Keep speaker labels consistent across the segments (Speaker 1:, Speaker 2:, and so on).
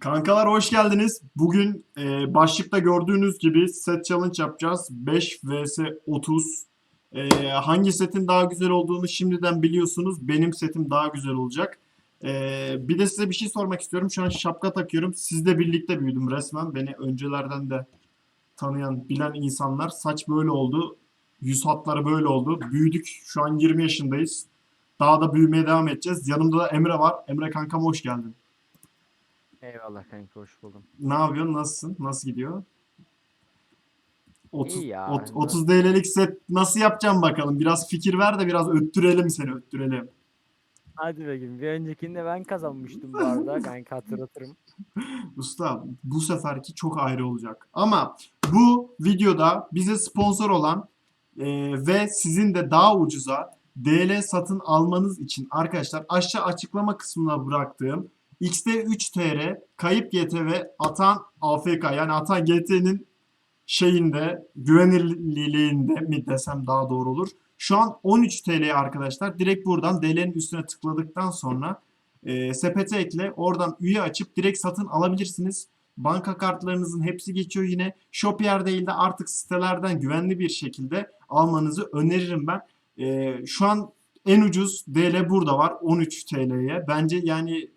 Speaker 1: Kankalar hoş geldiniz. Bugün e, başlıkta gördüğünüz gibi set challenge yapacağız. 5 vs 30. E, hangi setin daha güzel olduğunu şimdiden biliyorsunuz. Benim setim daha güzel olacak. E, bir de size bir şey sormak istiyorum. Şu an şapka takıyorum. Sizle birlikte büyüdüm resmen. Beni öncelerden de tanıyan, bilen insanlar. Saç böyle oldu. Yüz hatları böyle oldu. Büyüdük. Şu an 20 yaşındayız. Daha da büyümeye devam edeceğiz. Yanımda da Emre var. Emre kankam hoş geldin.
Speaker 2: Eyvallah kanka hoş buldum.
Speaker 1: Ne yapıyorsun? Nasılsın? Nasıl gidiyor? 30,
Speaker 2: İyi ya,
Speaker 1: ot-
Speaker 2: ben-
Speaker 1: 30 TL'lik set nasıl yapacağım bakalım. Biraz fikir ver de biraz öttürelim seni öttürelim.
Speaker 2: Hadi bakayım. Bir öncekinde ben kazanmıştım bu arada kanka hatırlatırım.
Speaker 1: Usta bu seferki çok ayrı olacak. Ama bu videoda bize sponsor olan e, ve sizin de daha ucuza DL satın almanız için arkadaşlar aşağı açıklama kısmına bıraktığım XT3TR, Kayıp GT ve Atan AFK yani Atan GT'nin şeyinde güvenilirliğinde mi desem daha doğru olur. Şu an 13 TL arkadaşlar. Direkt buradan DL'nin üstüne tıkladıktan sonra e, sepete ekle. Oradan üye açıp direkt satın alabilirsiniz. Banka kartlarınızın hepsi geçiyor yine. Shopier değil de artık sitelerden güvenli bir şekilde almanızı öneririm ben. E, şu an en ucuz DL burada var 13 TL'ye. Bence yani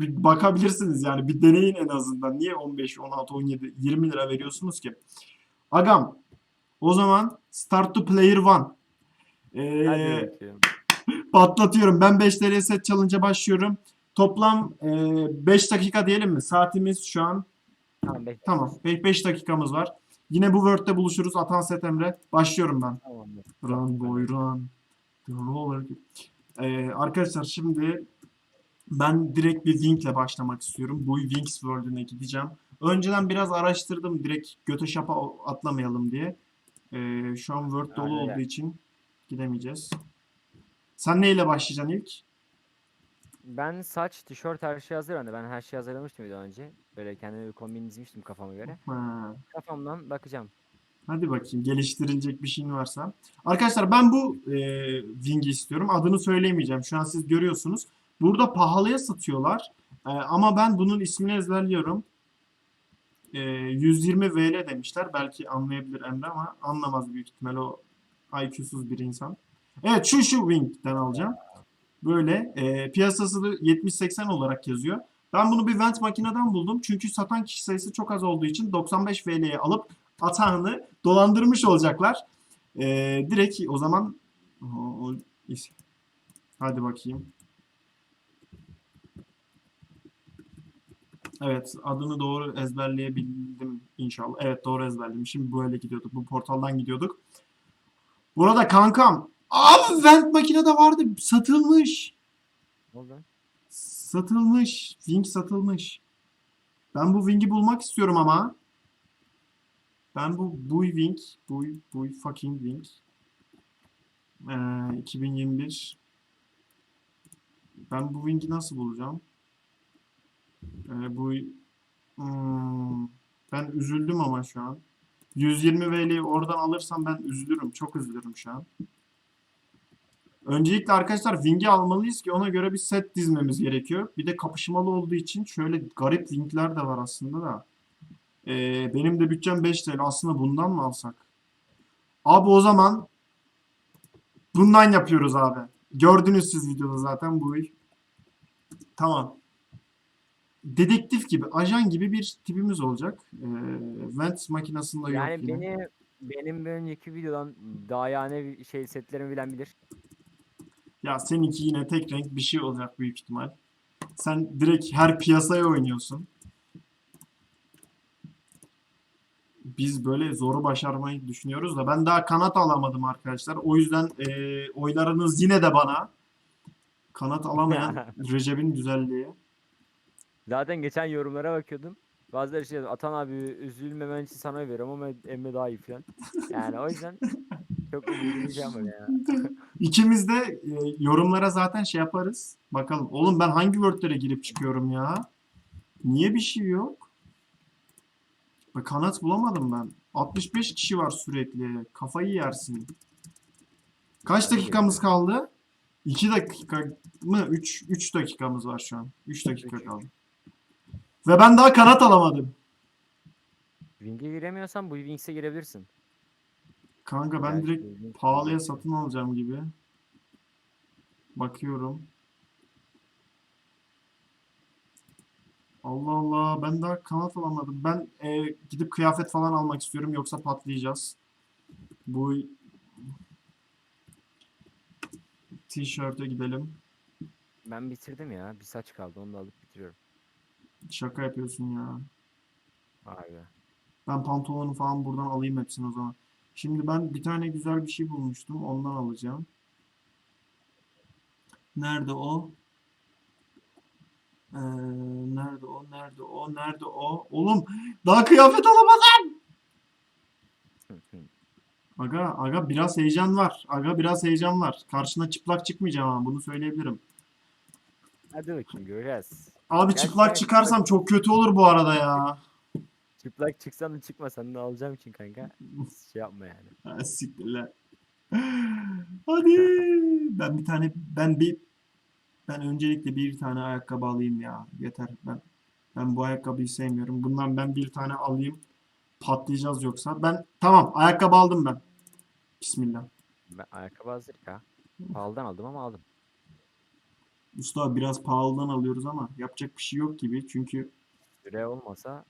Speaker 1: bir bakabilirsiniz yani bir deneyin en azından. Niye 15, 16, 17, 20 lira veriyorsunuz ki? Agam o zaman start to player one. Ee, patlatıyorum. Ben 5 TL set challenge'a başlıyorum. Toplam 5 dakika diyelim mi? Saatimiz şu an
Speaker 2: Tamam bekle.
Speaker 1: tamam. 5 dakikamız var. Yine bu Word'de buluşuruz. Atan Set Emre. Başlıyorum ben.
Speaker 2: Tamamdır.
Speaker 1: Run boy run. The roller. Ee, arkadaşlar şimdi ben direkt bir Wing'le başlamak istiyorum. Bu Wings World'üne gideceğim. Önceden biraz araştırdım direkt göte şapa atlamayalım diye. Ee, şu an Word dolu
Speaker 2: Aynen.
Speaker 1: olduğu için gidemeyeceğiz. Sen neyle başlayacaksın ilk?
Speaker 2: Ben saç, tişört her şey hazır bende. Ben her şeyi hazırlamıştım daha önce. Böyle kendime bir kombin dizmiştim kafama göre.
Speaker 1: Ha,
Speaker 2: Kafamdan bakacağım.
Speaker 1: hadi bakayım geliştirilecek bir şeyin varsa. Arkadaşlar ben bu e, Wing'i istiyorum. Adını söyleyemeyeceğim. Şu an siz görüyorsunuz. Burada pahalıya satıyorlar. E, ama ben bunun ismini ezberliyorum. E, 120 VL demişler. Belki anlayabilir Emre ama anlamaz büyük ihtimal o IQ'suz bir insan. Evet şu şu Wing'den alacağım. Böyle e, piyasası da 70-80 olarak yazıyor. Ben bunu bir vent makineden buldum. Çünkü satan kişi sayısı çok az olduğu için 95 VL'ye alıp atağını dolandırmış olacaklar. E, direkt o zaman hadi bakayım. Evet, adını doğru ezberleyebildim inşallah. Evet, doğru ezberledim. Şimdi böyle gidiyorduk. Bu portaldan gidiyorduk. Burada kankam. Abi vent makinede vardı. Satılmış.
Speaker 2: Oldu?
Speaker 1: Satılmış. Wing satılmış. Ben bu Wing'i bulmak istiyorum ama. Ben bu bu Wing, bu bu fucking Wing. Ee, 2021. Ben bu Wing'i nasıl bulacağım? Ee, bu Hmm, ben üzüldüm ama şu an. 120 VL'yi oradan alırsam ben üzülürüm. Çok üzülürüm şu an. Öncelikle arkadaşlar Wing'i almalıyız ki ona göre bir set dizmemiz gerekiyor. Bir de kapışmalı olduğu için şöyle garip Wing'ler de var aslında da. Ee, benim de bütçem 5 TL. Aslında bundan mı alsak? Abi o zaman bundan yapıyoruz abi. Gördünüz siz videoda zaten bu. Tamam. Dedektif gibi, ajan gibi bir tipimiz olacak. Ee, vent makinasında yok
Speaker 2: Yani
Speaker 1: yine.
Speaker 2: beni benim bir önceki videodan daha yani şey setlerimi bilen bilir.
Speaker 1: Ya seninki yine tek renk bir şey olacak büyük ihtimal. Sen direkt her piyasaya oynuyorsun. Biz böyle zoru başarmayı düşünüyoruz da ben daha kanat alamadım arkadaşlar. O yüzden eee, oylarınız yine de bana. Kanat alamayan Recep'in güzelliği.
Speaker 2: Zaten geçen yorumlara bakıyordum. Bazıları şey yazıyor, Atan abi üzülmemen için sana veriyorum ama Emre daha iyi falan. Yani o yüzden çok üzüleceğim öyle ya.
Speaker 1: İkimiz de e, yorumlara zaten şey yaparız. Bakalım. Oğlum ben hangi wordlere girip çıkıyorum ya? Niye bir şey yok? Bak kanat bulamadım ben. 65 kişi var sürekli. Kafayı yersin. Kaç dakikamız kaldı? 2 dakika mı? 3 3 dakikamız var şu an. 3 dakika kaldı. Ve ben daha kanat alamadım.
Speaker 2: Wing'e giremiyorsan bu Wings'e girebilirsin.
Speaker 1: Kanka ben direkt
Speaker 2: Wings-
Speaker 1: pahalıya satın alacağım gibi. Bakıyorum. Allah Allah ben daha kanat alamadım. Ben e, gidip kıyafet falan almak istiyorum yoksa patlayacağız. Bu tişörte gidelim.
Speaker 2: Ben bitirdim ya. Bir saç kaldı. Onu da alıp bitiriyorum.
Speaker 1: Şaka yapıyorsun ya.
Speaker 2: Vay be.
Speaker 1: Ben pantolonu falan buradan alayım hepsini o zaman. Şimdi ben bir tane güzel bir şey bulmuştum. Ondan alacağım. Nerede o? Ee, nerede o? Nerede o? Nerede o? Oğlum daha kıyafet alamadım. Aga, aga biraz heyecan var. Aga biraz heyecan var. Karşına çıplak çıkmayacağım ama bunu söyleyebilirim.
Speaker 2: Hadi bakayım göreceğiz.
Speaker 1: Abi
Speaker 2: Gerçi
Speaker 1: çıplak çıkarsam çok kötü olur bu arada ya.
Speaker 2: Çıplak çıksan da çıkmasan da alacağım için kanka. Şey yapma yani.
Speaker 1: Ha, siktir lan. Hadi. Ben bir tane ben bir ben öncelikle bir tane ayakkabı alayım ya. Yeter ben. Ben bu ayakkabıyı sevmiyorum. Bundan ben bir tane alayım. Patlayacağız yoksa. Ben tamam ayakkabı aldım ben. Bismillah.
Speaker 2: Ben ayakkabı hazır ya. Pahalıdan aldım ama aldım.
Speaker 1: Usta biraz pahalıdan alıyoruz ama yapacak bir şey yok gibi. Çünkü
Speaker 2: Süre olmasa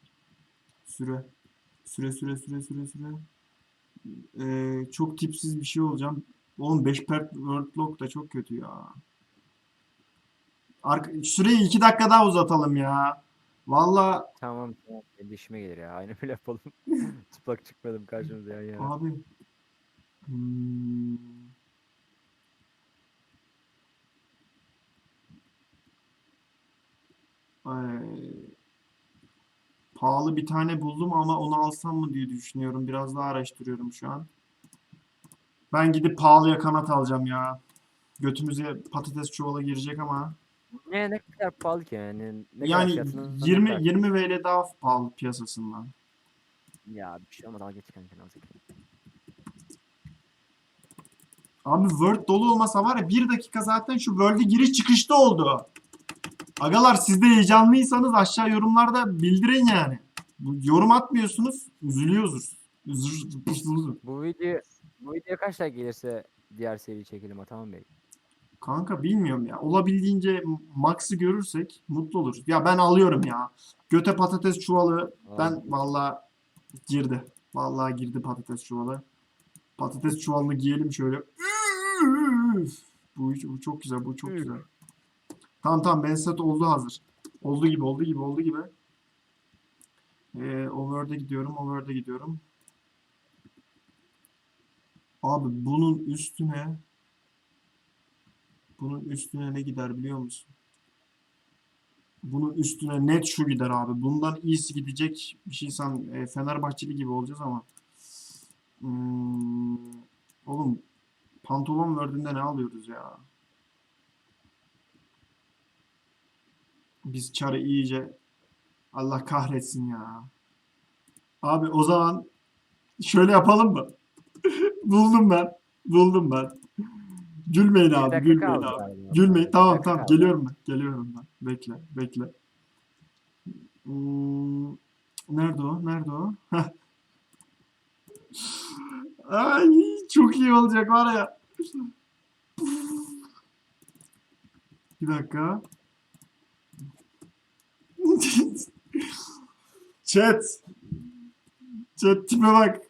Speaker 1: süre süre süre süre süre süre Ee, çok tipsiz bir şey olacağım. Oğlum 5 per word lock da çok kötü ya. Arka, süreyi 2 dakika daha uzatalım ya. Valla
Speaker 2: tamam tamam. Benim de işime gelir ya. Aynı böyle yapalım. Çıplak çıkmadım karşımıza yana.
Speaker 1: abi. Hmm. Pahalı bir tane buldum ama onu alsam mı diye düşünüyorum. Biraz daha araştırıyorum şu an. Ben gidip pahalıya kanat alacağım ya. Götümüze patates çuvala girecek ama.
Speaker 2: Ne ne kadar pahalı ki yani. Ne
Speaker 1: Yani
Speaker 2: fiyatının ne
Speaker 1: 20
Speaker 2: kadar-
Speaker 1: 20 VL daha pahalı piyasasından.
Speaker 2: Ya bir şey olmadı al geç kanka.
Speaker 1: Abi Word dolu olmasa var ya bir dakika zaten şu Word'e giriş çıkışta oldu. Agalar siz de heyecanlıysanız aşağı yorumlarda bildirin yani. Yorum atmıyorsunuz. Üzülüyoruz. Üzülüyoruz.
Speaker 2: Bu video bu video kaç like gelirse diğer seri çekelim Ataman Bey.
Speaker 1: Kanka bilmiyorum ya. Olabildiğince max'ı görürsek mutlu oluruz. Ya ben alıyorum ya. Göte patates çuvalı. Ben
Speaker 2: Al.
Speaker 1: vallahi girdi. Vallahi girdi patates çuvalı. Patates çuvalını giyelim şöyle. Üf! Bu, bu çok güzel. Bu çok güzel. Tamam tamam ben set oldu hazır. Oldu gibi oldu gibi oldu gibi. Ee, over'de gidiyorum. Over'de gidiyorum. Abi bunun üstüne bunun üstüne ne gider biliyor musun? Bunun üstüne net şu gider abi. Bundan iyisi gidecek bir şey san e, Fenerbahçeli gibi olacağız ama. Hmm, oğlum pantolon verdiğinde ne alıyoruz ya? Biz çarı iyice Allah kahretsin ya. Abi o zaman şöyle yapalım mı? Buldum ben. Buldum ben. Gülmeyin abi, gülmeyin abi.
Speaker 2: galiba.
Speaker 1: Gülmeyin. Tamam tamam.
Speaker 2: kaldı.
Speaker 1: Geliyorum ben. Geliyorum ben. Bekle. Bekle. Hmm, nerede o? Nerede o? Ay çok iyi olacak var ya. Bir dakika. Chat. Chat tipe bak.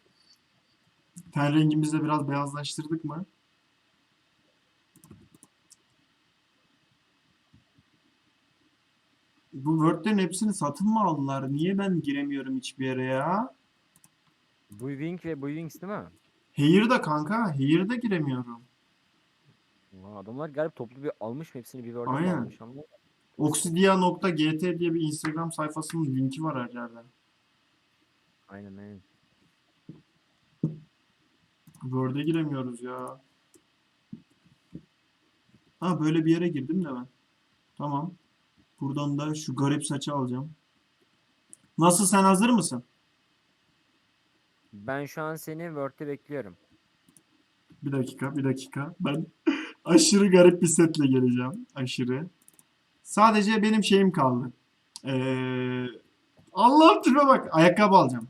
Speaker 1: Ten rengimizi de biraz beyazlaştırdık mı? Bu Word'lerin hepsini satın mı aldılar? Niye ben giremiyorum hiçbir yere ya?
Speaker 2: Bu Wing ve bu Wings değil mi?
Speaker 1: Hair'da kanka. Hair'da giremiyorum.
Speaker 2: Ulan adamlar gelip toplu bir almış mı hepsini bir
Speaker 1: Aynen.
Speaker 2: almış ama.
Speaker 1: Oxidia.gt diye bir Instagram sayfasının linki var her yerde.
Speaker 2: Aynen aynen.
Speaker 1: Word'e giremiyoruz ya. Ha böyle bir yere girdim de ben. Tamam. Buradan da şu garip saçı alacağım. Nasıl sen hazır mısın?
Speaker 2: Ben şu an seni Word'de bekliyorum.
Speaker 1: Bir dakika, bir dakika. Ben aşırı garip bir setle geleceğim. Aşırı. Sadece benim şeyim kaldı. Ee, Allah tipe bak. Ayakkabı alacağım.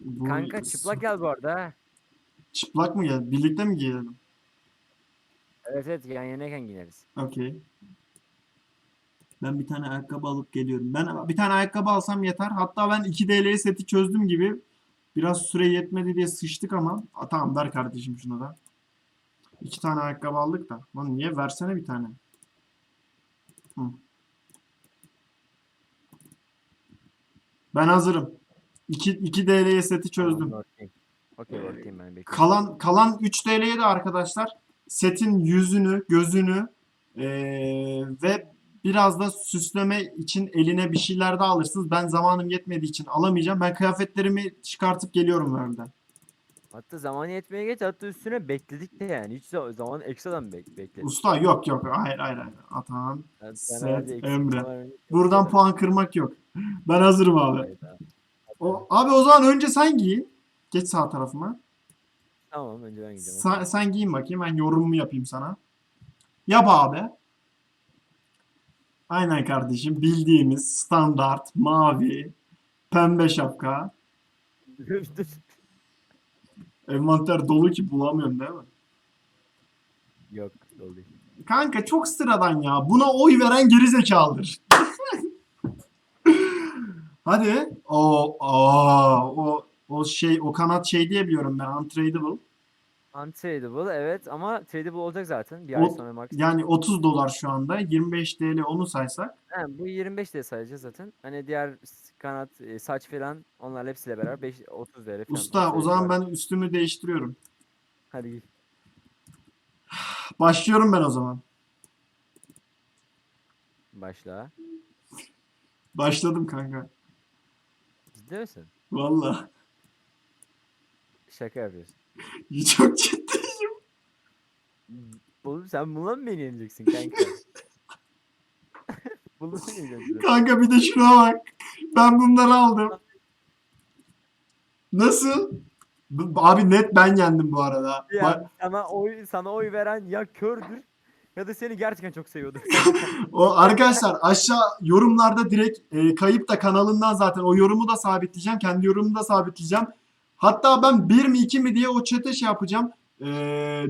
Speaker 1: Bu-
Speaker 2: Kanka çıplak gel bu arada ha.
Speaker 1: Çıplak mı gel? Birlikte mi giyelim?
Speaker 2: Evet evet yan yanayken giyeriz.
Speaker 1: Okey. Ben bir tane ayakkabı alıp geliyorum. Ben bir tane ayakkabı alsam yeter. Hatta ben 2 DL seti çözdüm gibi. Biraz süre yetmedi diye sıçtık ama. Aa, tamam ver kardeşim şunu da. İki tane ayakkabı aldık da. Lan niye? Versene bir tane. Hı. Ben hazırım. 2, 2 DL seti çözdüm.
Speaker 2: Okey. Okey bakayım ben bekliyorum.
Speaker 1: Kalan kalan 3 TL'ye de arkadaşlar setin yüzünü, gözünü eee, ve biraz da süsleme için eline bir şeyler daha alırsınız. Ben zamanım yetmediği için alamayacağım. Ben kıyafetlerimi çıkartıp geliyorum evden.
Speaker 2: Hatta zaman yetmeye geç hatta üstüne bekledik de yani. Hiç za- zaman ekstradan bek bekledik.
Speaker 1: Usta yok yok. Hayır hayır hayır. Atan. Set,
Speaker 2: eksik
Speaker 1: Emre. Buradan
Speaker 2: yani.
Speaker 1: puan kırmak yok. Ben hazırım abi. O, abi o zaman önce sen giy. Geç sağ tarafıma.
Speaker 2: Tamam önce ben gideceğim.
Speaker 1: Sen, sen giyin bakayım. Ben yorumumu yapayım sana. Yap abi. Aynen kardeşim. Bildiğimiz standart mavi pembe şapka. Envanter dolu ki bulamıyorum değil mi?
Speaker 2: Yok dolu değil.
Speaker 1: Kanka çok sıradan ya. Buna oy veren geri zekalıdır. Hadi. O, o, o, o şey, o kanat şey diye biliyorum ben. Untradable.
Speaker 2: Untradable evet ama tradable olacak zaten bir ay
Speaker 1: O-
Speaker 2: sonra max.
Speaker 1: Yani 30 dolar şu anda. 25 TL onu saysak.
Speaker 2: He, bu 25 diye sayacağız zaten. Hani diğer s- kanat, e, saç falan onlar hepsiyle beraber 5 30 lira falan.
Speaker 1: Usta o
Speaker 2: 30
Speaker 1: zaman
Speaker 2: civarı.
Speaker 1: ben üstümü değiştiriyorum.
Speaker 2: Hadi giy.
Speaker 1: Başlıyorum ben o zaman.
Speaker 2: Başla.
Speaker 1: Başladım kanka.
Speaker 2: Ciddi misin?
Speaker 1: Valla.
Speaker 2: Şaka yapıyorsun.
Speaker 1: Çok ciddiyim.
Speaker 2: Oğlum sen bununla mı beni yeneceksin kanka? Bununla mı yeneceksin?
Speaker 1: Kanka bir de şuna bak. Ben bunları aldım. Nasıl? Abi net ben yendim bu arada. Ba-
Speaker 2: Ya sana oy sana oy veren ya kördür ya da seni gerçekten çok seviyordur.
Speaker 1: O arkadaşlar aşağı yorumlarda direkt e, kayıp da kanalından zaten o yorumu da sabitleyeceğim. Kendi yorumumu da sabitleyeceğim. Hatta ben 1 mi 2 mi diye o chat'e şey yapacağım. E,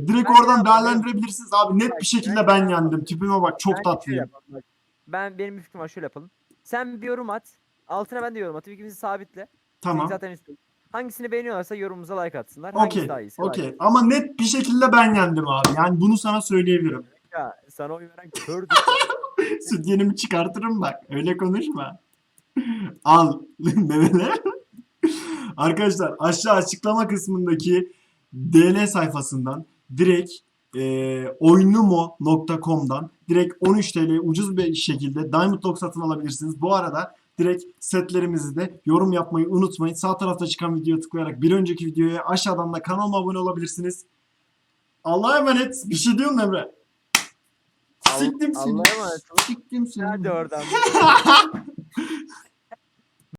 Speaker 1: direkt
Speaker 2: Ben
Speaker 1: oradan değerlendirebilirsiniz abi. Net bir şekilde
Speaker 2: ben
Speaker 1: yendim. Tipime bak çok
Speaker 2: Bence şöyle
Speaker 1: tatlıyım.
Speaker 2: yapalım, bak. Ben benim fikrim var şöyle yapalım. Sen bir yorum at. Altına ben de yorum atayım. İkimizi sabitle.
Speaker 1: Tamam.
Speaker 2: zaten üstün. Hangisini beğeniyorlarsa yorumumuza like atsınlar. Hangisi
Speaker 1: Okey.
Speaker 2: daha iyisi? like
Speaker 1: Okey. Ama net bir şekilde ben yendim abi. Yani bunu sana söyleyebilirim.
Speaker 2: Ya sana oy veren kördür.
Speaker 1: Sütyenimi çıkartırım bak. Öyle konuşma. Al. Memeler. Arkadaşlar aşağı açıklama kısmındaki DL sayfasından direkt e, oynumo.com'dan direkt 13 TL ucuz bir şekilde Diamond Dog satın alabilirsiniz. Bu arada direkt setlerimizi de yorum yapmayı unutmayın. Sağ tarafta çıkan videoya tıklayarak bir önceki videoya aşağıdan da kanalıma abone olabilirsiniz. Allah'a emanet. Bir şey diyorsun Emre. Siktim seni.
Speaker 2: Allah'a emanet.
Speaker 1: Siktim seni.
Speaker 2: Hadi oradan.